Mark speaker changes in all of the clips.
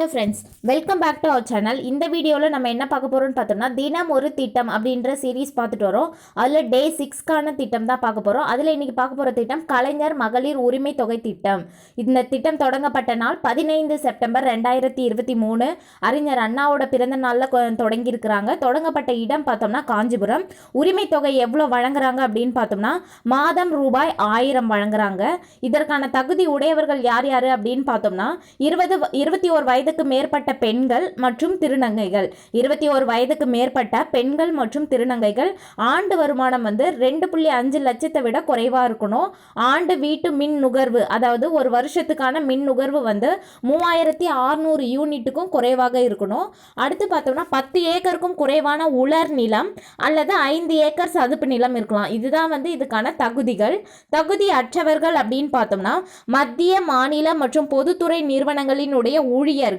Speaker 1: Hello friends welcome back to our channel இந்த வீடியோவில் நம்ம என்ன பார்க்க போகிறோம்னு பார்த்தோம்னா தினம் ஒரு திட்டம் அப்படின்ற சீரீஸ் பார்த்துட்டு வரோம். அதில் டே சிக்ஸ்க்கான திட்டம் தான் பார்க்க போகிறோம் அதில் இன்றைக்கி பார்க்க போகிற திட்டம் கலைஞர் மகளிர் உரிமை தொகை திட்டம். இந்த திட்டம் தொடங்கப்பட்ட நாள் பதினைந்து செப்டம்பர் ரெண்டாயிரத்தி இருபத்தி மூணு. அறிஞர் அண்ணாவோட பிறந்த நாளில் தொடங்கியிருக்கிறாங்க. தொடங்கப்பட்ட இடம் பார்த்தோம்னா காஞ்சிபுரம். உரிமை தொகை எவ்வளோ வழங்குறாங்க அப்படின்னு பார்த்தோம்னா மாதம் ரூபாய் ஆயிரம் வழங்குறாங்க. இதற்கான தகுதி உடையவர்கள் யார் யார் அப்படின்னு பார்த்தோம்னா இருபது இருபத்தி ஒரு வயதுக்கு மேற்பட்ட பெண்கள் மற்றும் திருநங்கைகள். இருபத்தி ஒரு வயதுக்கு மேற்பட்ட பெண்கள் மற்றும் திருநங்கைகள். ஆண்டு வருமானம் வந்து ரெண்டு புள்ளி அஞ்சு லட்சத்தை விட குறைவாக இருக்கணும். ஆண்டு வீட்டு மின் நுகர்வு அதாவது ஒரு வருஷத்துக்கான மின் நுகர்வு வந்து மூவாயிரத்தி அறுநூறு யூனிட்டுக்கும் குறைவாக இருக்கணும். அடுத்து பார்த்தோம்னா பத்து ஏக்கருக்கும் குறைவான உலர் நிலம் அல்லது ஐந்து ஏக்கர் சதுப்பு நிலம் இருக்கலாம். இதுதான் வந்து இதுக்கான தகுதிகள். தகுதி அற்றவர்கள் அப்படின்னு பார்த்தோம்னா மத்திய மாநில மற்றும் பொதுத்துறை நிறுவனங்களினுடைய ஊழியர்கள்.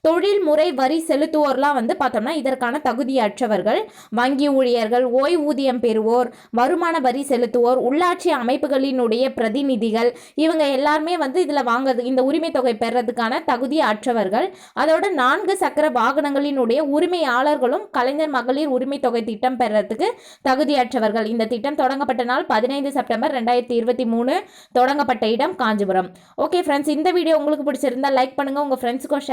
Speaker 1: தொழில்முறை வரி செலுத்துவோர்லாம் வந்து பார்த்தோம்னா இதற்கான தகுதியற்றவர்கள் வங்கி ஊழியர்கள் ஓய்வூதியம் பெறுவோர் வருமான வரி செலுத்துவோர் உள்ளாட்சி அமைப்புகளினுடைய பிரதிநிதிகள் இவங்க எல்லாருமே வந்து இதில் வாங்குறது இந்த உரிமை தொகை பெறதுக்கான தகுதி அற்றவர்கள். அதோட நான்கு சக்கர வாகனங்களினுடைய உரிமையாளர்களும் கலைஞர் மகளிர் உரிமை தொகை திட்டம் பெறறதுக்கு தகுதியற்றவர்கள் இந்த திட்டம் தொடங்கப்பட்ட நாள் பதினைந்து செப்டம்பர் ரெண்டாயிரத்தி இருபத்தி மூணு தொடங்கப்பட்ட இடம் காஞ்சிபுரம். ஓகே ஃப்ரெண்ட்ஸ் இந்த வீடியோ உங்களுக்கு பிடிச்சிருந்தா லைக் பண்ணுங்கள் உங்கள் ஃப்ரெண்ட்ஸுக்கும்